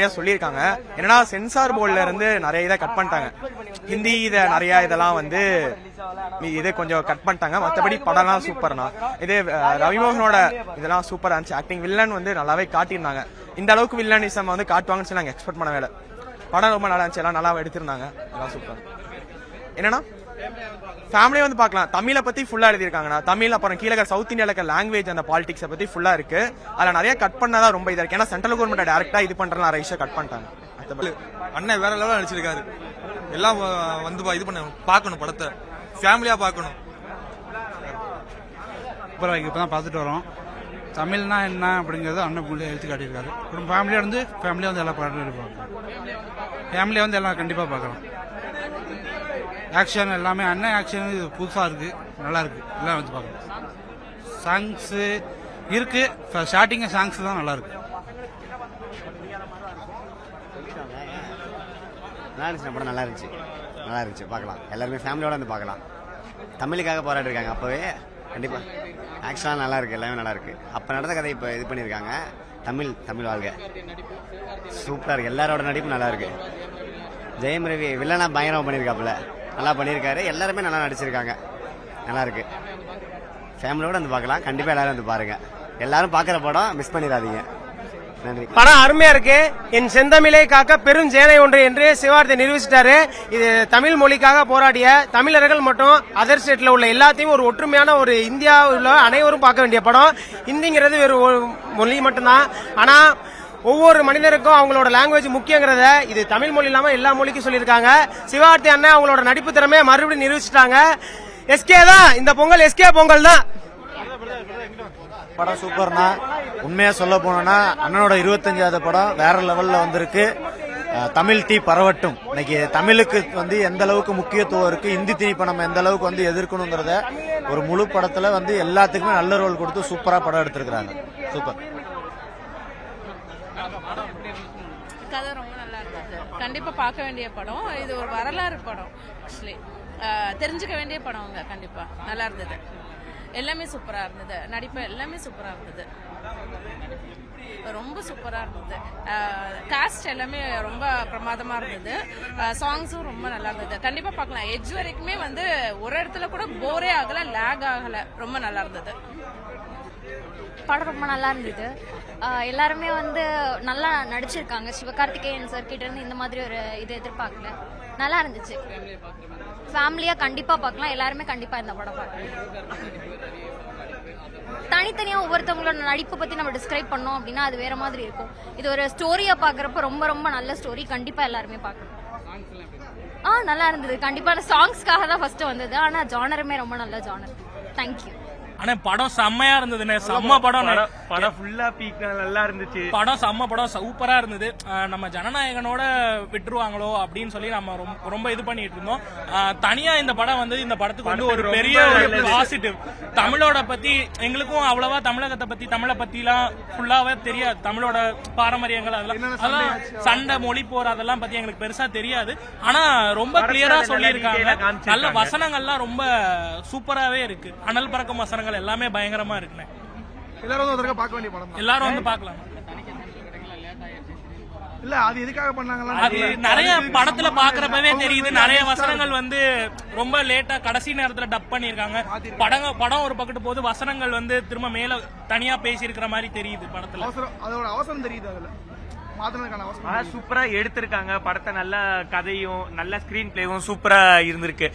நிறைய சொல்லியிருக்காங்க. என்னன்னா சென்சார் போர்டில் இருந்து நிறைய இதை கட் பண்ணிட்டாங்க. ஹிந்தி இதை நிறைய இதெல்லாம் வந்து இதை இது கொஞ்சம் கட் பண்ணிட்டாங்க. மற்றபடி படம்லாம் சூப்பர்னா இது ரவிமோகனோட இதெல்லாம் சூப்பராக இருந்துச்சு. ஆக்டிங் வில்லன் வந்து நல்லாவே காட்டியிருந்தாங்க. இந்த அளவுக்கு வில்லனிசம் வந்து காட்டுவாங்கன்னு சொல்லி நாங்கள் எக்ஸ்பெக்ட் பண்ணவே இல்லை. படம் ரொம்ப நல்லா இருந்துச்சு. எல்லாம் நல்லா எடுத்திருந்தாங்க. எல்லாம் சூப்பர். என்னன்னா ஃபேமிலியை வந்து பார்க்கலாம். தமிழை பத்தி ஃபுல்லா எழுதியிருக்காங்கண்ணா. தமிழ் அப்புறம் கீழே சவுத் இந்தியாவில் இருக்க லாங்குவேஜ் அந்த பாலிடிக்ஸை பத்தி ஃபுல்லா இருக்கு. அதுல நிறைய கட் பண்ணதா ரொம்ப இதா இருக்கு. ஏன்னா சென்ட்ரல் கவர்மெண்ட் டேரக்டா இது பண்ற நிறைய விஷயம் கட் பண்ணிட்டாங்க. அண்ணன் வேற லெவல் நடிச்சிருக்காரு. எல்லாம் வந்து பா- இது பண்ண பார்க்கணும் படத்தை. ஃபேமிலியா பார்க்கணும். சூப்பராக இப்போ தான் பார்த்துட்டு வரோம். தமிழ்னா என்ன அப்படிங்கிறது அண்ணன் புள்ளி எடுத்து காட்டியிருக்காரு. ஒரு ஃபேமிலியாக வந்து ஃபேமிலியாக வந்து எல்லா படம் எடுப்பாங்க. ஃபேமிலியாக வந்து எல்லாம் கண்டிப்பாக பார்க்கலாம். ஆக்ஷன் எல்லாமே அண்ணன் ஆக்ஷன் இது புதுசாக இருக்கு. நல்லா இருக்கு. எல்லாம் வந்து பார்க்கலாம். சாங்ஸு இருக்கு. ஸ்டார்டிங் சாங்ஸ் தான் நல்லா இருக்கு. நல்லா இருந்துச்சு படம் நல்லா இருந்துச்சு. நல்லா இருந்துச்சு. பார்க்கலாம். எல்லாருமே ஃபேமிலியோட வந்து பார்க்கலாம். தமிழுக்காக போராடிருக்காங்க அப்போவே. கண்டிப்பாக ஆக்சுவலாக நல்லா இருக்கு. எல்லாமே நல்லா இருக்கு. அப்போ நடந்த கதை இப்போ இது பண்ணியிருக்காங்க. தமிழ் தமிழ் வாழ்க. சூப்பராக இருக்கு. எல்லாரோட நடிப்பும் நல்லா இருக்கு. ஜெயம் ரவி வில்லனா பயங்கரமாக பண்ணியிருக்காப்புல. நல்லா பண்ணியிருக்காரு. எல்லாருமே நல்லா நடிச்சிருக்காங்க. நல்லாயிருக்கு ஃபேமிலியோடு ஃபேமிலியோட வந்து பார்க்கலாம். கண்டிப்பாக எல்லாரும் வந்து பாருங்கள் எல்லாரும் பார்க்குற படம் மிஸ் பண்ணிடாதீங்க. நன்றி. படம் அருமையா இருக்கு. என் செந்தமிழை காக்க பெரும் சேனை ஒன்று என்று சிவார்த்தை நிரூபிச்சிட்டாரு. இது தமிழ் மொழிக்காக போராடிய தமிழர்கள் மற்றும் அதர் ஸ்டேட்ல உள்ள எல்லாத்தையும் ஒரு ஒற்றுமையான ஒரு இந்தியாவில் உள்ள அனைவரும் பார்க்க வேண்டிய படம். ஹிந்திங்கிறது ஒரு மொழி மட்டும்தான். ஆனால் ஒவ்வொரு மனிதருக்கும் அவங்களோட லாங்குவேஜ் முக்கியங்கிறத இது தமிழ் மொழி இல்லாம எல்லா மொழிக்கும் சொல்லியிருக்காங்க. சிவார்த்தி அண்ணன் அவங்களோட நடிப்பு திறமையை மறுபடியும் நிரூபிச்சிட்டாங்க. எஸ்கே தான். இந்த பொங்கல் எஸ்கே பொங்கல் தான். படம் சூப்பர்னா உண்மையா சொல்ல போனோம்னா அண்ணனோட இருபத்தஞ்சாவது படம் வேற லெவல்ல வந்திருக்கு. தமிழ் தீ பரவட்டும். இன்னைக்கு தமிழுக்கு வந்து எந்த அளவுக்கு முக்கியத்துவம் இருக்கு இந்தி தீ இப்ப நம்ம எந்த அளவுக்கு வந்து எதிர்க்கணுங்கிறத ஒரு முழு படத்துல வந்து எல்லாத்துக்குமே நல்ல ரோல் கொடுத்து சூப்பரா படம் எடுத்திருக்கிறாங்க. சூப்பர். கதை ரொம்ப நல்லா இருந்தது கண்டிப்பா பார்க்க வேண்டிய படம். இது ஒரு வரலாறு படம் ஆக்சுவலி தெரிஞ்சுக்க வேண்டிய படம் படம்ங்க கண்டிப்பா. நல்லா இருந்தது. எல்லாமே சூப்பரா இருந்தது. நடிப்பு எல்லாமே சூப்பரா இருந்தது. ரொம்ப சூப்பரா இருந்தது. காஸ்ட் எல்லாமே ரொம்ப பிரமாதமா இருந்தது. சாங்ஸும் ரொம்ப நல்லா இருந்தது. கண்டிப்பா பார்க்கலாம். எட்ஜ் வரைக்குமே வந்து ஒரு இடத்துல கூட போரே ஆகல லேக் ஆகல. ரொம்ப நல்லா இருந்தது. படம் ரொம்ப நல்லா இருந்தது. எல்லாருமே வந்து நல்லா நடிச்சிருக்காங்க. சிவகார்த்திகேயன் சார் கிட்ட இருந்து இந்த மாதிரி ஒரு இது எதிர்பார்க்கல. நல்லா இருந்துச்சு. ஃபேமிலியா கண்டிப்பா பார்க்கலாம். எல்லாருமே கண்டிப்பா இந்த படம் பார்க்கலாம். தனித்தனியா ஒவ்வொருத்தவங்களோட நடிப்பை பத்தி நம்ம டிஸ்கிரைப் பண்ணோம் அப்படின்னா அது வேற மாதிரி இருக்கும். இது ஒரு ஸ்டோரியா பாக்குறப்ப ரொம்ப ரொம்ப நல்ல ஸ்டோரி கண்டிப்பா எல்லாருமே பார்க்கணும். ஆ நல்லா இருந்தது. கண்டிப்பா சாங்ஸ்க்காக தான் ஃபர்ஸ்ட் வந்தது. ஆனா ஜானருமே ரொம்ப நல்ல ஜானர் தேங்க்யூ ஆனா படம் செம்மையா இருந்ததுண்ணே. செம்ம படம் படம் ஃபுல்லா பீக் நல்லா இருந்துச்சு. படம் செம்ம படம் சூப்பரா இருந்தது. நம்ம ஜனநாயகனோட விட்டுருவாங்களோ அப்படின்னு சொல்லி நம்ம ரொம்ப இது பண்ணிட்டு இருந்தோம். தனியா இந்த படம் வந்து இந்த படத்துக்கு வந்து ஒரு பெரிய ஒரு பாசிட்டிவ் தமிழோட பத்தி எங்களுக்கும் அவ்வளவா தமிழகத்தை பத்தி தமிழை பத்திலாம் ஃபுல்லாவே தெரியாது. தமிழோட பாரம்பரியங்கள் அதெல்லாம் அதெல்லாம் சண்டை மொழி போர் அதெல்லாம் பத்தி எங்களுக்கு பெருசா தெரியாது. ஆனா ரொம்ப கிளியரா சொல்லியிருக்காங்க. நல்ல வசனங்கள்லாம் ரொம்ப சூப்பராவே இருக்கு. அனல் பறக்கும் வசனங்கள் எல்லாமே பயங்கரமா இருக்குண்ணே. எல்லாரும் வந்து பார்க்க வேண்டிய படம் எல்லாரும் வந்து பார்க்கலாம். இல்ல அது எதுக்காக பண்ணாங்களா அது நிறைய படத்துல பாக்குறப்பவே தெரியுது. நிறைய வசனங்கள் வந்து ரொம்ப லேட்டா கடைசி நேரத்துல டப் பண்ணிருக்காங்க படங்க படம் ஒரு பக்கத்து போது வசனங்கள் வந்து திரும்ப மேல தனியா பேசி இருக்கிற மாதிரி தெரியுது படத்துல. அவசரம் அதோட அவசரம் தெரியுது அதுல. சூப்பரா எடுத்திருக்காங்க. படத்தை நல்ல கதையும் நல்ல ஸ்கிரீன் பிளேவும் சூப்பரா இருந்திருக்கு.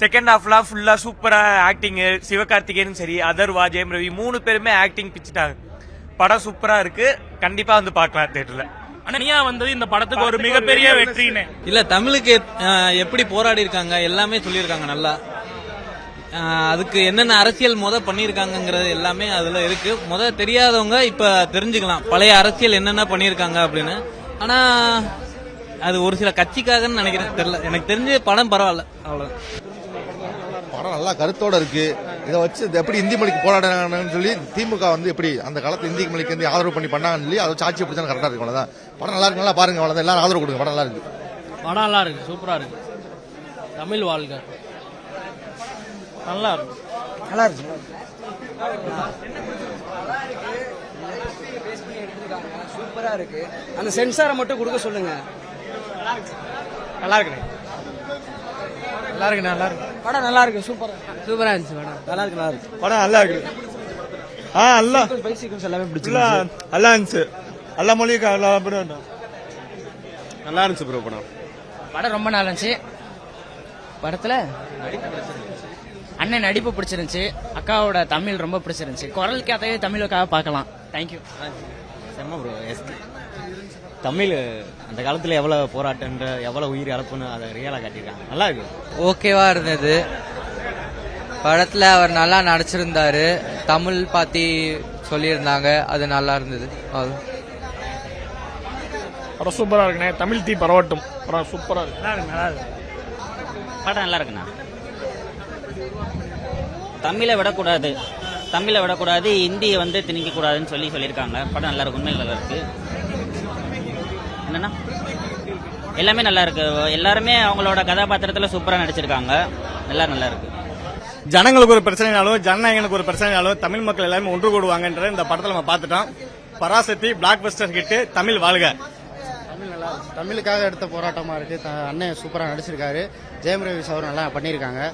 செகண்ட் ஹாஃப்லாம் ஃபுல்லா சூப்பரா ஆக்டிங் சிவகார்த்திகேயனும் சரி அதர்வா ஜெயம் ரவி மூணு பேருமே ஆக்டிங் பிச்சுட்டாங்க. படம் சூப்பரா இருக்கு. கண்டிப்பா வந்து பார்க்கலாம் தேட்டர்ல தனியா வந்தது இந்த படத்துக்கு ஒரு மிகப்பெரிய வெற்றின்னு. இல்ல தமிழுக்கு எப்படி போராடி இருக்காங்க எல்லாமே சொல்லியிருக்காங்க நல்லா. அதுக்கு என்னென்ன அரசியல் முத பண்ணியிருக்காங்கங்கிறது எல்லாமே அதுல இருக்கு. முத தெரியாதவங்க இப்ப தெரிஞ்சுக்கலாம். பழைய அரசியல் என்னென்ன பண்ணியிருக்காங்க அப்படின்னு. ஆனா அது ஒரு சில கட்சிக்காகன்னு நினைக்கிறேன். தெரியல எனக்கு தெரிஞ்சு படம் பரவாயில்ல. அவ்வளவுதான். படம் நல்லா கருத்தோட இருக்கு. இதை வச்சு இது எப்படி இந்தி மொழிக்கு போராடுறாங்கன்னு சொல்லி திமுக வந்து எப்படி அந்த காலத்துல இந்தி மொழிக்கு வந்து ஆதரவு பண்ணி பண்ணாங்கன்னு சொல்லி அதை வச்சு ஆட்சி எப்படி கரெக்டா இருக்கு அவ்வளவுதான். படம் நல்லா இருக்கு நல்லா பாருங்க அவ்வளவுதான். எல்லாரும் ஆதரவு கொடுங்க படம் நல்லா இருக்கு. படம் நல்லா இருக்கு சூப்பரா இருக்கு. தமிழ் வாழ்க. நல்லா இருக்கு. நல்லா இருக்கு. சூப்பரா இருக்கு. அந்த சென்சாரை மட்டும் கொடுக்க சொல்லுங்க. நல்லா இருக்குண்ணே நல்லா இருக்கு நல்லா இருக்கு படம் நல்லா இருக்கு. சூப்பரா சூப்பரா இருந்துச்சு படம். நல்லா இருக்கு நல்லா இருக்கு படம் நல்லா. இருக்கு ஆ நல்லா பை சீக்வன்ஸ் எல்லாமே நல்லா இருந்துச்சு. எல்லா மொழியும் எல்லா படம் நல்லா இருந்துச்சு ப்ரோ படம். படம் ரொம்ப நல்லா இருந்துச்சு. படத்துல அண்ணன் நடிப்பு பிடிச்சிருந்துச்சு. அக்காவோட தமிழ் ரொம்ப பிடிச்சிருந்துச்சு. குரலுக்கு அதையே தமிழுக்காக பார்க்கலாம். தேங்க்யூ செம்ம ப்ரோ எஸ்டி தமிழ் அந்த காலத்தில் எவ்வளோ போராட்டன்ற எவ்வளோ உயிர் இழப்புன்னு அதை ரியலாக காட்டியிருக்காங்க. நல்லா இருக்கு. ஓகேவா இருந்தது. படத்துல அவர் நல்லா நடிச்சிருந்தாரு. தமிழ் பத்தி சொல்லியிருந்தாங்க. அது நல்லா இருந்தது. அது படம் சூப்பரா இருக்குண்ணே. தமிழ் தீ பரவட்டும். படம் சூப்பரா இருக்கு. படம் நல்லா இருக்குண்ணா. தமிழை விடக்கூடாது. தமிழை விடக்கூடாது. இந்தியை வந்து திணிக்க கூடாதுன்னு சொல்லி சொல்லியிருக்காங்க. படம் நல்லா இருக்கு உண்மையில் நல்லா இருக்கு. என்னன்னா எல்லாமே நல்லா இருக்கு. எல்லாருமே அவங்களோட கதாபாத்திரத்தில் சூப்பராக நடிச்சிருக்காங்க. எல்லாம் நல்லா இருக்கு. ஜனங்களுக்கு ஒரு பிரச்சனைனாலும் ஜனநாயகனுக்கு ஒரு பிரச்சனைனாலும் தமிழ் மக்கள் எல்லாருமே ஒன்று கூடுவாங்கன்ற இந்த படத்தில் நம்ம பார்த்துட்டோம். Parasakthi blockbuster hit Tamil வாழ்க தமிழுக்காக எடுத்த போராட்டமா இருக்கு. த- அண்ணன் சூப்பரா நடிச்சிருக்காரு. ஜெயம் ரவி சார் நல்லா பண்ணியிருக்காங்க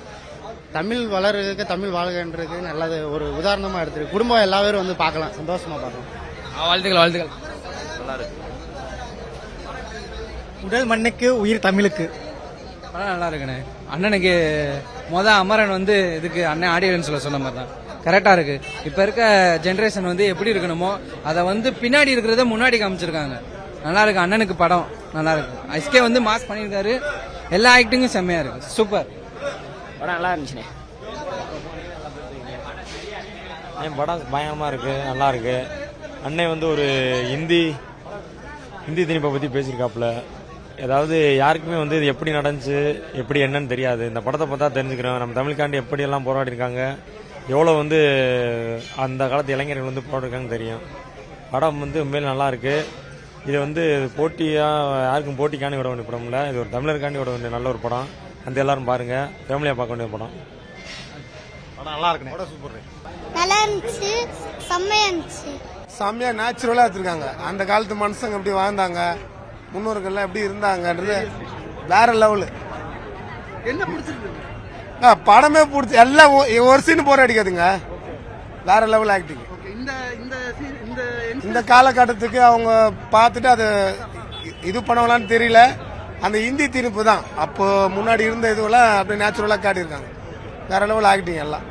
தமிழ் வளர்றதுக்கு தமிழ் வாழ்கன்றது நல்லது. ஒரு உதாரணமா எடுத்துருக்கு குடும்பம் எல்லா பேரும் வந்து பார்க்கலாம். சந்தோஷமா பார்க்கலாம். வாழ்த்துக்கள் வாழ்த்துக்கள். உடல் மண்ணுக்கு உயிர் தமிழுக்கு. படம் நல்லா இருக்குண்ணே. அண்ணனுக்கு மொத அமரன் வந்து இதுக்கு அண்ணன் ஆடியன்ஸ்ல சொன்ன மாதிரி தான் கரெக்டா இருக்கு. இப்ப இருக்க ஜெனரேஷன் வந்து எப்படி இருக்கணுமோ அதை வந்து பின்னாடி இருக்கிறத முன்னாடி காமிச்சிருக்காங்க. நல்லா இருக்கு. அண்ணனுக்கு படம் நல்லா இருக்கு. எஸ்கே வந்து மாஸ் பண்ணியிருக்காரு. எல்லா ஆக்டிங்கும் செம்மையா இருக்கு. சூப்பர் படம் நல்லா இருந்துச்சுண்ணே. படம் பயங்கரமா இருக்கு. நல்லா இருக்கு. அண்ணன் வந்து ஒரு ஹிந்தி ஹிந்தி திணிப்பை பத்தி பேசியிருக்காப்புல. ஏதாவது யாருக்குமே வந்து இது எப்படி நடந்துச்சு எப்படி என்னன்னு தெரியாது. இந்த படத்தை பார்த்தா தெரிஞ்சுக்கிறோம். நம்ம தமிழ்காண்டி எப்படி எல்லாம் போராடி இருக்காங்க எவ்வளோ வந்து அந்த காலத்து இளைஞர்கள் வந்து போராடிருக்காங்கன்னு தெரியும். படம் வந்து உண்மையில நல்லா இருக்கு. இது வந்து போட்டியா யாருக்கும் போட்டிக்காண்டி விட வேண்டிய படம் இல்லை இது ஒரு தமிழருக்காண்டி விட வேண்டிய நல்ல ஒரு படம். அந்த எல்லாரும் பாருங்க. ஃபேமிலியாக பார்க்க வேண்டிய படம். படம் நல்லா இருக்குண்ணே. படம் சூப்பர் நல்லா இருந்துச்சு. செம்மையா இருந்துச்சு. செம்மையா நேச்சுரலா எடுத்திருக்காங்க. அந்த காலத்து மனுஷங்க எப்படி வாழ்ந்தாங்க. முன்னோர்கள்லாம் எப்படி இருந்தாங்கன்றது வேற லெவலு என்ன பிடிச்சிருக்கு? படமே பிடிச்சி எல்லாம் ஒ- ஒரு சீன் போற அடிக்காதுங்க. வேற லெவல் ஆக்டிங் இந்த காலகட்டத்துக்கு அவங்க பார்த்துட்டு அது இது பண்ணுவாங்களான்னு தெரியல. அந்த இந்தி திணிப்பு தான். அப்போ முன்னாடி இருந்த இதுவெல்லாம் அப்படியே நேச்சுரலா காட்டியிருக்காங்க. வேற லெவல் ஆக்டிங் எல்லாம்.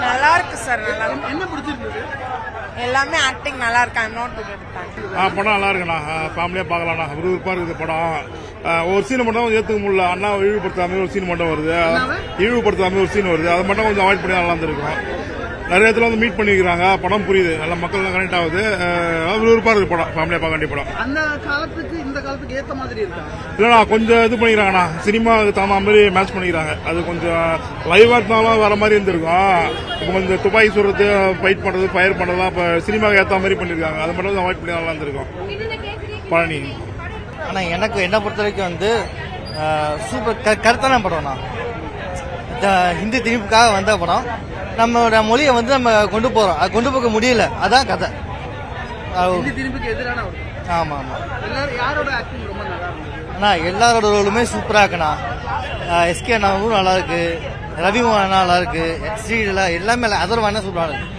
நல்லா இருக்கு சார் நல்லா என்ன பிடிச்சிருந்தது? எல்லாமே ஆக்டிங் நல்லா இருக்காங்க நோட் எடுத்தாங்க படம் நல்லா இருக்குண்ணா ஃபேமிலியாக பார்க்கலாம்ண்ணா விறுவிறுப்பாக இருக்குது படம். ஒரு சீன் மட்டும் ஏற்றுக்க முடியல. அண்ணா இழிவுபடுத்தாம ஒரு சீன் மட்டும் வருது. இழிவுபடுத்தாம ஒரு சீன் வருது. அதை மட்டும் கொஞ்சம் அவாய்ட் பண்ணி நல்லா இருந்திருக்கும். நிறைய இடத்துல வந்து மீட் பண்ணிக்கிறாங்க படம் புரியுது. நல்லா மக்கள் கனெக்ட் ஆகுது. விறுவிறுப்பாக இருக்குது படம். ஃபேமிலியாக பார்க்க வேண்டிய படம். அந்த காலத்துக்கு இந்த காலத்துக்கு ஏத்த மாதிரி இருக்கா? இல்லைண்ணா கொஞ்சம் இது பண்ணிக்கிறாங்கண்ணா. சினிமாவுக்கு தகுந்த மாதிரி மேட்ச் பண்ணிக்கிறாங்க. அது கொஞ்சம் லைவாக இருந்தாலும் வர மாதிரி இருந்திருக்கும். இப்போ கொஞ்சம் துப்பாக்கி சுடுறது ஃபைட் பண்ணுறது ஃபயர் பண்ணுறதுலாம் இப்போ சினிமாவுக்கு ஏற்ற மாதிரி பண்ணியிருக்காங்க அதை மட்டும் அவாய்ட் பண்ணி நல்லா இருந்திருக்கும். பழனி. ஆனா எனக்கு என்ன பொறுத்த வரைக்கும் வந்து சூப்பர் கருத்தான படம்னா ஹிந்தி திணிப்புக்காக வந்த படம். நம்மளோட மொழியை வந்து நம்ம கொண்டு போறோம். அது கொண்டு போக முடியல. அதான் கதை. திரும்பிக்கு எதிரான ஆமா ஆமா. யாரோட ஆக்டிங் ரொம்ப நல்லா இருந்தது? அண்ணா எல்லாரோட ரோலுமே சூப்பரா இருக்குண்ணா. எஸ்கே அண்ணாவும் நல்லா இருக்கு. ரவி அண்ணா நல்லா இருக்கு. ஸ்ரீல எல்லாமே அதர் அண்ணா சூப்பரா இருக்கு.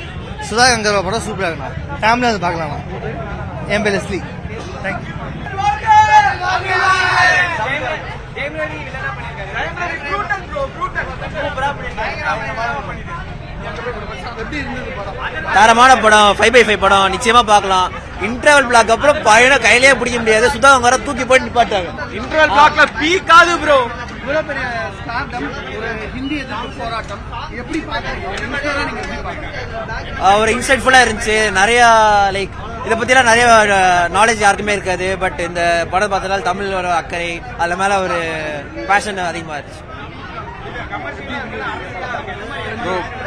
சுதா கங்கர்வா படம் சூப்பரா இருக்குண்ணா. ஃபேமிலியாக வந்து பார்க்கலாம்ண்ணா என் பேர் லெஸ்லி தேங்க்யூ தரமான படம்? ஃபைவ் பை ஃபைவ் படம். நிச்சயமா பார்க்கலாம். இன்டர்வல் பிளாக் அப்புறம் பையனை கையிலேயே பிடிக்க முடியாது. சுதாகர தூக்கி போட்டு நிப்பாட்டாங்க. இன்டர்வல் பிளாக்ல பீக்காது ப்ரோ இவ்வளவு பெரிய ஸ்டார்டம் ஒரு ஹிந்தி எதிர்ப்பு போராட்டம். எப்படி பாக்குறீங்க ஒரு இன்சைட்ஃபுல்லா இருந்துச்சு. நிறைய லைக் இதை பத்திலாம் நிறைய நாலேஜ் யாருக்குமே இருக்காது. பட் இந்த படம் பார்த்ததால தமிழோட அக்கறை அது மேல ஒரு பேஷன் அதிகமா இருந்துச்சு.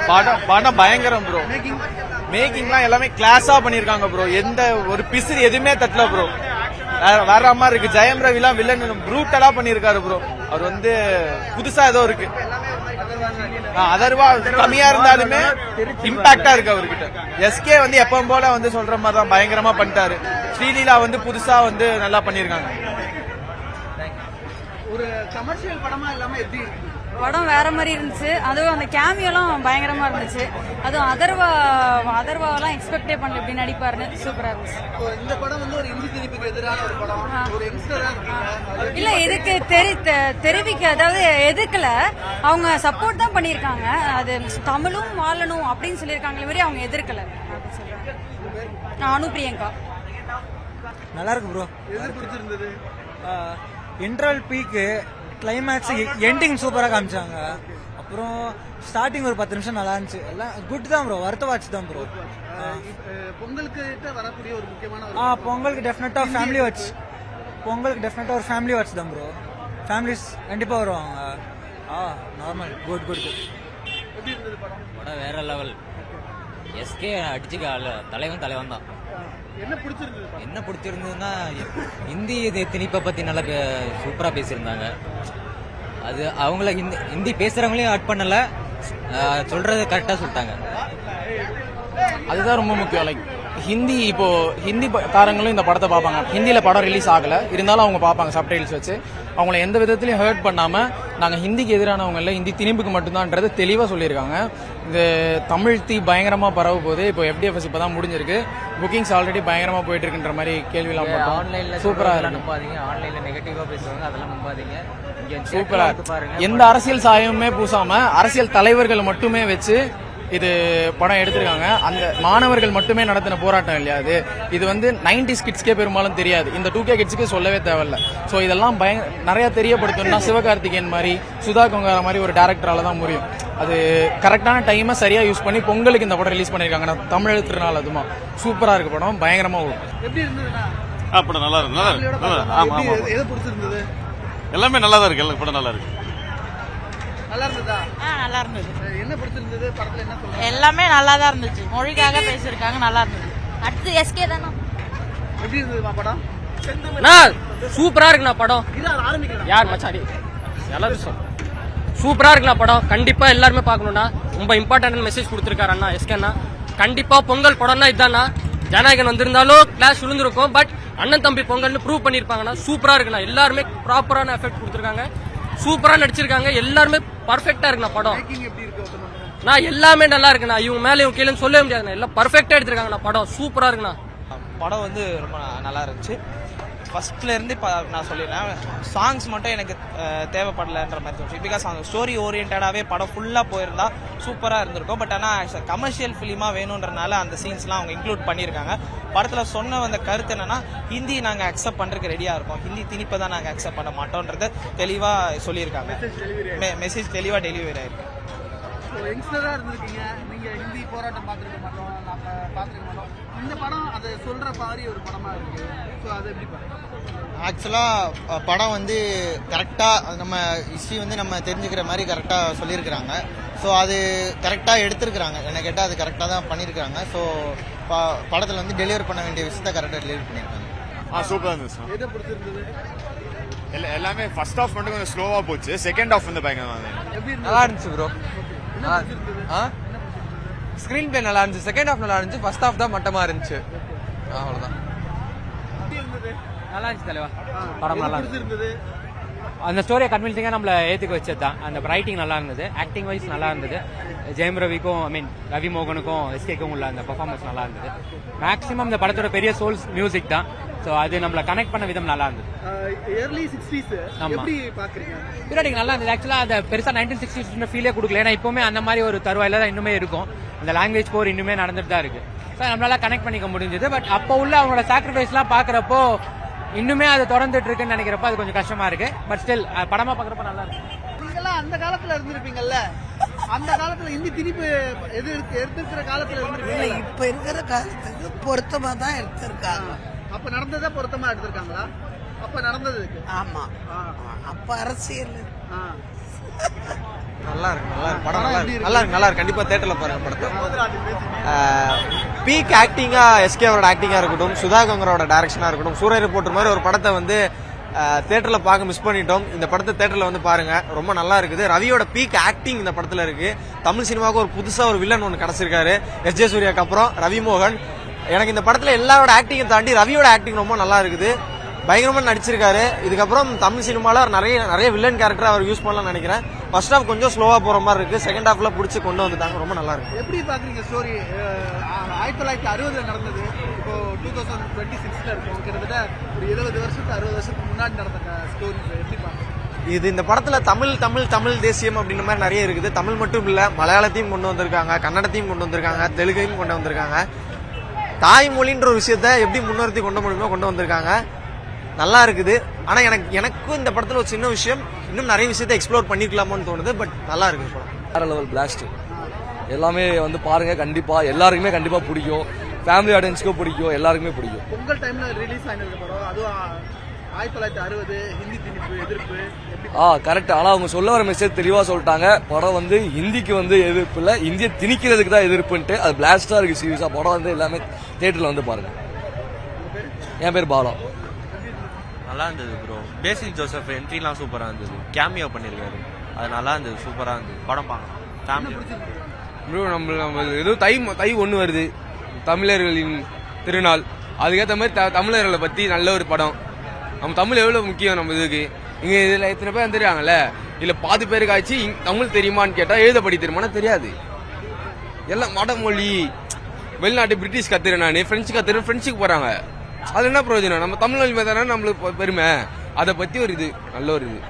படம் படம் பயங்கரம் ப்ரோ மேக்கிங்லாம் எல்லாமே கிளாஸா பண்ணிருக்காங்க ப்ரோ எந்த ஒரு பிசிறு எதுவுமே தட்டல ப்ரோ வேற மாதிரி இருக்கு. ஜெயம் ரவிலாம் வில்லன் ப்ரூட்டலா பண்ணிருக்காரு ப்ரோ அவர் வந்து புதுசா ஏதோ இருக்கு. அதர்வா கம்மியா இருந்தாலுமே இம்பாக்டா இருக்கு அவர்கிட்ட. எஸ்கே வந்து எப்பவும் போல வந்து சொல்ற மாதிரி தான் பயங்கரமா பண்ணிட்டாரு. ஸ்ரீலீலா வந்து புதுசா வந்து நல்லா பண்ணிருக்காங்க ஒரு கமர்ஷியல் படமா இல்லாம எப்படி இருக்கு? படம் வேற மாதிரி இருந்துச்சு. அதுவும் அந்த கேமியோலாம் பயங்கரமா இருந்துச்சு. அதுவும் அதர்வா அதர்வாவெல்லாம் எக்ஸ்பெக்டே பண்ணல. இப்படி நடிப்பாருன்னு சூப்பரா இருந்துச்சு. இந்த படம் வந்து ஒரு இந்தி திணிப்புக்கு எதிரான ஒரு படம். ஒரு யங்ஸ்டரா இல்ல இதுக்கு தெரி தெ- தெரிவிக்க அதாவது எதிர்க்கல அவங்க சப்போர்ட் தான் பண்ணியிருக்காங்க. அது தமிழும் வாழணும் அப்படின்னு சொல்லியிருக்காங்களே மாதிரி அவங்க எதிர்க்கல. அப்படின்னு சொல்றாங்க. அனு பிரியங்கா. நல்லா இருக்கு ப்ரோ எது பிடிச்சிருந்தது? இன்டர்வல் பீக்கு கிளைமேக்ஸ் எண்டிங் சூப்பராக காமிச்சாங்க. அப்புறம் ஸ்டார்டிங் ஒரு பத்து நிமிஷம் நல்லா இருந்துச்சு. எல்லாம் குட் தான் ப்ரோ வருத்த வாட்ச் தான் ப்ரோ பொங்கலுக்கு வரக்கூடிய ஒரு முக்கியமான ஒரு ஆ பொங்கலுக்கு டெஃபினட்டாக ஃபேமிலி வாட்ச் பொங்கலுக்கு டெஃபினட்டாக ஒரு ஃபேமிலி வாட்ச் தான் ப்ரோ ஃபேமிலிஸ் கண்டிப்பாக வருவாங்க. ஆ நார்மல் குட் குட் குட் படம்? வேற லெவல் எஸ்கே அடிச்சுக்க தலைவன் தலைவன் தான் என்ன பிடிச்சிருந்தது? என்ன பிடிச்சிருந்ததுன்னா ஹிந்தி இது திணிப்பை பத்தி நல்லா சூப்பரா பேசியிருந்தாங்க. அது அவங்கள ஹிந்தி ஹிந்தி பேசுறவங்களையும் ஆட் பண்ணல. அஹ் சொல்றது கரெக்டா சொல்லிட்டாங்க. அதுதான் ரொம்ப முக்கியம். லைக் ஹிந்தி இப்போ ஹிந்தி ப- காரங்களும் இந்த படத்தை பார்ப்பாங்க. ஹிந்தியில படம் ரிலீஸ் ஆகல. இருந்தாலும் அவங்க பார்ப்பாங்க சப்டைல்ஸ் வச்சு. அவங்கள எந்த விதத்திலையும் ஹர்ட் பண்ணாம நாங்க ஹிந்திக்கு எதிரானவங்க இல்லை ஹிந்தி திணிப்புக்கு மட்டும்தான்ன்றது தெளிவா சொல்லியிருக்காங்க. இது தமிழ் தீ பயங்கரமா பரவ போகுது இப்போ எஃப்டிஎஃப்எஸ் இப்போ தான் முடிஞ்சிருக்கு. புக்கிங்ஸ் ஆல்ரெடி பயங்கரமா போயிட்டு இருக்குன்ற மாதிரி கேள்விலாம் ஆன்லைன்ல சூப்பரா சூப்பரா இருக்கு. நம்பாதீங்க. ஆன்லைன்ல நெகட்டிவா பேசுவாங்க அதெல்லாம் நம்பாதீங்க. சூப்பரா எந்த அரசியல் சாயமுமே பூசாம அரசியல் தலைவர்கள் மட்டுமே வச்சு இது படம் எடுத்திருக்காங்க. அந்த மாணவர்கள் மட்டுமே நடத்தின போராட்டம் இல்லையா அது? இது வந்து நைன்டி கிட்ஸ்க்கே பெரும்பாலும் தெரியாது. இந்த டூ கே கிட்ஸ்க்கு சொல்லவே தேவையில்ல. ஸோ இதெல்லாம் பய நிறைய தெரியப்படுத்தணும்னா சிவகார்த்திகேயன் மாதிரி சுதா கொங்கார மாதிரி ஒரு டேரக்டரால தான் முடியும். அது கரெக்டான டைமை சரியா யூஸ் பண்ணி பொங்கலுக்கு இந்த படம் ரிலீஸ் பண்ணியிருக்காங்க நான் தமிழ் திருநாள் அதுமா. சூப்பரா இருக்கு படம். பயங்கரமா ஓடும். எப்படி இருந்ததுன்னா ஆ படம் நல்லா இருக்கு நல்லா இருக்கு. நல்லா பார்க்கலாம். ஆமா எப்படி ஆமா. எது- எது பிடிச்சிருந்தது? எல்லாமே நல்லா தான் இருக்கு. எல்லா படம் நல்லா இருக்கு. நல்லா இருந்ததா? நல்லா இருந்தது. என்ன பிடிச்சிருந்தது? படத்துல என்ன சொல்றாங்க? எல்லாமே நல்லா தான் இருந்துச்சு. மொழிக்காக பேசியிருக்காங்க நல்லா இருந்தது. அடுத்து எஸ்கே தானே? எப்படி இருந்ததுமா படம்? சூப்பரா இருக்குண்ணா படம். இது ஆரம்பிக்கலாம் யார் மச்சாடி? எல்லாரும் சூப்பரா இருக்குண்ணா படம். கண்டிப்பா எல்லாருமே பார்க்கணும்னா ரொம்ப இம்பார்ட்டன்ட் மெசேஜ் கொடுத்துருக்காரு அண்ணா எஸ்கே அண்ணா. கண்டிப்பா பொங்கல் படம்னா இதாண்ணா. ஜனநாயகன் வந்திருந்தாலும் கிளாஸ் விழுந்திருக்கும் பட் அண்ணன் தம்பி பொங்கல்னு ப்ரூவ் பண்ணிருப்பாங்கண்ணா சூப்பரா இருக்குண்ணா. எல்லாருமே ப்ராப்பரான எஃபெக்ட் கொடுத்துருக்காங்க. சூப்பரா நடிச்சிருக்காங்க. எல்லாருமே பர்ஃபெக்டா இருக்குண்ணா படம். மேக்கிங் எப்படி இருக்கு ஒருத்தவங்க? நான் எல்லாமே நல்லா இருக்குண்ணா. இவங்க மேல இவங்க கீழே சொல்லவே முடியாதுண்ணா. எல்லாம் பர்ஃபெக்டா எடுத்திருக்காங்கண்ணா படம். சூப்பரா இருக்குண்ணா. படம் வந்து ரொம்ப நல்லா இருந்துச்சு. ஃபர்ஸ்ட்ல இருந்து இப்போ நான் சொல்லிடுறேன். சாங்ஸ் மட்டும் எனக்கு தேவைப்படலன்ற மாதிரி தோணுச்சு. பிகாஸ் அந்த ஸ்டோரி ஓரியன்டாவே படம் ஃபுல்லாக போயிருந்தா சூப்பராக இருந்திருக்கும். பட் ஆனால் கமர்ஷியல் ஃபிலிமாக வேணுன்றனால அந்த சீன்ஸ்லாம் அவங்க இன்க்ளூட் பண்ணியிருக்காங்க. படத்தில் சொன்ன அந்த கருத்து என்னன்னா ஹிந்தி நாங்கள் அக்செப்ட் பண்ணுறதுக்கு ரெடியாக இருக்கோம். ஹிந்தி திணிப்பை தான் நாங்கள் அக்செப்ட் பண்ண மாட்டோன்றத தெளிவாக சொல்லியிருக்காங்க. மெசேஜ் தெளிவாக டெலிவரி ஆயிருக்கு. So, யங்ஸ்டரா இருந்திருக்கீங்க. நீங்க ஹிந்தி போராட்டம் பார்த்திருக்க மாட்டோம். நம்ம பார்த்திருக்க மாட்டோம். இந்த படம் அதை சொல்ற மாதிரி ஒரு படமா இருக்கு. ஸோ அதை எப்படி பாருங்க ஆக்சுவலாக படம் வந்து கரெக்டாக நம்ம ஹிஸ்ட்ரி வந்து நம்ம தெரிஞ்சுக்கிற மாதிரி கரெக்டாக சொல்லியிருக்கிறாங்க. ஸோ அது கரெக்டாக எடுத்திருக்கிறாங்க. என்ன கேட்டால் அது கரெக்டாக தான் பண்ணியிருக்காங்க ஸோ படத்தில் வந்து டெலிவர் பண்ண வேண்டிய விஷயத்த கரெக்டாக டெலிவர் பண்ணியிருக்காங்க. ஆ சூப்பரா இருந்துச்சு எதை பிடிச்சிருந்தது எல்லா- எல்லாமே ஃபர்ஸ்ட் ஹாஃப் மட்டும் கொஞ்சம் ஸ்லோவா போச்சு. செகண்ட் ஹாஃப் வந்து பயங்கரமா இருந்தது. எப்படி இருந்தது? நல்லா இருந்துச்சு ப்ரோ பிடிச்சிருந்தது ஸ்க்ரீன் பிளே நல்லா இருந்துச்சு செகண்ட் ஹாஃப் நல்லா இருந்துச்சு ஃபர்ஸ்ட் ஹாஃப் தான் மட்டமா இருந்துச்சு. அவ்வளோதான் இருந்தது நல்லா இருந்துச்சு தலைவா படம் எது நல்லா பிடிச்சிருந்தது? அந்த ஸ்டோரியை கன்வின்சிங்காக நம்மள ஏற்றுக்க வச்சது தான் அந்த ரைட்டிங் நல்லா இருந்தது ஆக்டிங் வைஸ் நல்லா இருந்தது ஜெயம் ரவிக்கும் ஐ மீன் ரவி மோகனுக்கும் எஸ்கேக்கும் உள்ள அந்த பர்ஃபார்மன்ஸ் நல்லா இருந்தது மேக்ஸிமம் இந்த படத்தோட பெரிய சோல்ஸ் மியூசிக் தான். ஸோ அது நம்மள கனெக்ட் பண்ண விதம் நல்லா இருந்தது. இயர்லி சிக்ஸ்டீஸ் ஆமா. எப்படி பாக்குறீங்க? பீரியடிக் நல்லா இருந்தது. ஆக்சுவலாக அந்த பெருசாக நைன்டீன் சிக்ஸ்டி ஃபீலே கொடுக்கல. ஏன்னா இப்போவுமே அந்த மாதிரி ஒரு தருவாயில தான் இன்னுமே இருக்கும். அந்த லாங்குவேஜ் போர் இன்னுமே நடந்துட்டு தான் இருக்கு. ஸோ நம்மளால கனெக்ட் பண்ணிக்க முடிஞ்சது. பட் அப்போ உள்ள அவங்களோட சாக்ரிஃபைஸ்லாம் பார்க்குறப்போ இன்னுமே அது தொடர்ந்துட்டு இருக்குன்னு நினைக்கிறப்போ அது கொஞ்சம் கஷ்டமா இருக்கு. பட் ஸ்டில் படமா பார்க்குறப்ப நல்லா இருக்கு. நீங்கெல்லாம் அந்த காலத்துல இருந்திருப்பீங்கல்ல? அந்த காலத்துல இந்தி திணிப்பு எது எடுத்திருக்கிற காலத்துல இருந்திருப்பீங்க இப்ப இருக்கிற காலத்துக்கு பொருத்தமா தான் எடுத்திருக்காங்க. அப்ப நடந்ததா பொருத்தமா எடுத்திருக்காங்களா? அப்ப நடந்ததுக்கு ஆமா. ஆ, அப்ப அரசியல். ஆ. நல்லா இருக்கு நல்லா இருக்கு. படம் நல்லா இருக்கு? நல்லா இருக்கு நல்லா இருக்கு. கண்டிப்பா தேட்டர்ல பாருங்க படத்தை. பீக் ஆக்டிங்கா எஸ்கே அவரோட ஆக்டிங்கா இருக்கட்டும் சுதா கங்கரோட டைரக்ஷனா இருக்கட்டும் சூரிய ரிப்போர்ட்டர் மாதிரி ஒரு படத்தை வந்து தேட்டர்ல பார்க்க மிஸ் பண்ணிட்டோம். இந்த படத்தை தேட்டர்ல வந்து பாருங்க. ரொம்ப நல்லா இருக்குது. ரவியோட பீக் ஆக்டிங் இந்த படத்துல இருக்கு. தமிழ் சினிமாவுக்கு ஒரு புதுசா ஒரு வில்லன் ஒன்று கிடைச்சிருக்காரு. எஸ் ஜே சூர்யாக்கு அப்புறம் ரவி மோகன் எனக்கு இந்த படத்துல எல்லாரோட ஆக்டிங்கை தாண்டி ரவியோட ஆக்டிங் ரொம்ப நல்லா இருக்குது. பயங்கரமா நடிச்சிருக்காரு. இதுக்கப்புறம் தமிழ் சினிமால நிறைய நிறைய வில்லன் கேரக்டர் அவர் யூஸ் பண்ணலாம்னு நினைக்கிறேன். ஃபர்ஸ்ட் ஹாஃப் கொஞ்சம் ஸ்லோவா போற மாதிரி இருக்கு. செகண்ட் ஹாஃப்ல பிடிச்சி கொண்டு வந்துட்டாங்க. ரொம்ப நல்லா இருக்கு. எப்படி பாக்குறீங்க ஸ்டோரி ஆயிரத்தி தொள்ளாயிரத்தி அறுபதுல நடந்தது. இப்போ டூ தௌசண்ட் டுவெண்ட்டி சிக்ஸ்ல இருக்கும். கிட்டத்தட்ட ஒரு இருபது வருஷத்துக்கு அறுபது வருஷத்துக்கு முன்னாடி நடந்த ஸ்டோரி எப்படி பாக்குறீங்க? இது இந்த படத்துல தமிழ் தமிழ் தமிழ் தேசியம் அப்படின்ற மாதிரி நிறைய இருக்குது. தமிழ் மட்டும் இல்ல மலையாளத்தையும் கொண்டு வந்திருக்காங்க கன்னடத்தையும் கொண்டு வந்திருக்காங்க தெலுங்கையும் கொண்டு வந்திருக்காங்க. தாய்மொழின்ற ஒரு விஷயத்த எப்படி முன்னிறுத்தி கொண்டு முடியுமோ கொண்டு வந்திருக்காங்க. நல்லா இருக்குது. ஆனா எனக்கு எனக்கும் இந்த படத்துல ஒரு சின்ன விஷயம் இன்னும் நிறைய விஷயத்த எக்ஸ்ப்ளோர் பண்ணிருக்கலாமோன்னு தோணுது பட் நல்லா இருக்கு இந்த படம். வேற லெவல் பிளாஸ்ட் எல்லாமே வந்து பாருங்க கண்டிப்பா எல்லாருக்குமே கண்டிப்பா பிடிக்கும். ஃபேமிலி ஆடியன்ஸ்க்கும் பிடிக்கும் எல்லாருக்குமே பிடிக்கும். பொங்கல் டைம்ல ரிலீஸ் ஆயிருந்த படம் அதுவும் ஆயிரத்தி தொள்ளாயிரத்தி அறுபது ஹிந்தி திணிப்பு எதிர்ப்பு ஆ கரெக்ட் ஆனா அவங்க சொல்ல வர மெசேஜ் தெளிவா சொல்லிட்டாங்க. படம் வந்து ஹிந்திக்கு வந்து எதிர்ப்பு இல்ல இந்திய திணிக்கிறதுக்கு தான் எதிர்ப்புன்ட்டு அது பிளாஸ்டா இருக்கு சீரியஸா படம் வந்து எல்லாமே தியேட்டர்ல வந்து பாருங்க. என் பேர் பாலா. நல்லா இருந்தது ப்ரோ பேசிக் ஜோசப் என்ட்ரிலாம் சூப்பராக இருந்தது. கேமியோ பண்ணியிருக்காரு அது நல்லா இருந்தது சூப்பராக இருந்தது. படம் பார்க்கலாம் ஃபேமிலி ப்ரோ நம்ம நம்ம ஏதோ தை தை ஒன்று வருது. தமிழர்களின் திருநாள். அதுக்கேற்ற மாதிரி த தமிழர்களை பற்றி நல்ல ஒரு படம். நம்ம தமிழ் எவ்வளோ முக்கியம் நம்ம இதுக்கு? இங்கே இதில் எத்தனை பேர் வந்துருக்காங்கல்ல? இதில் பாதி பேருக்கு ஆச்சு இங்- தமிழ் தெரியுமான்னு கேட்டால் எழுத படி தெரியுமானா தெரியாது. எல்லாம் வடமொழி வெளிநாட்டு பிரிட்டிஷ் கத்துறேன் நான் ஃப்ரெஞ்சு கத்துறேன் ஃப்ரெஞ்சுக்கு போகிறாங்க அது என்ன பிரயோஜனம்? நம்ம தமிழ் மொழி தானே நம்மளுக்கு பெருமை. அதை பற்றி ஒரு இது நல்ல ஒரு இது.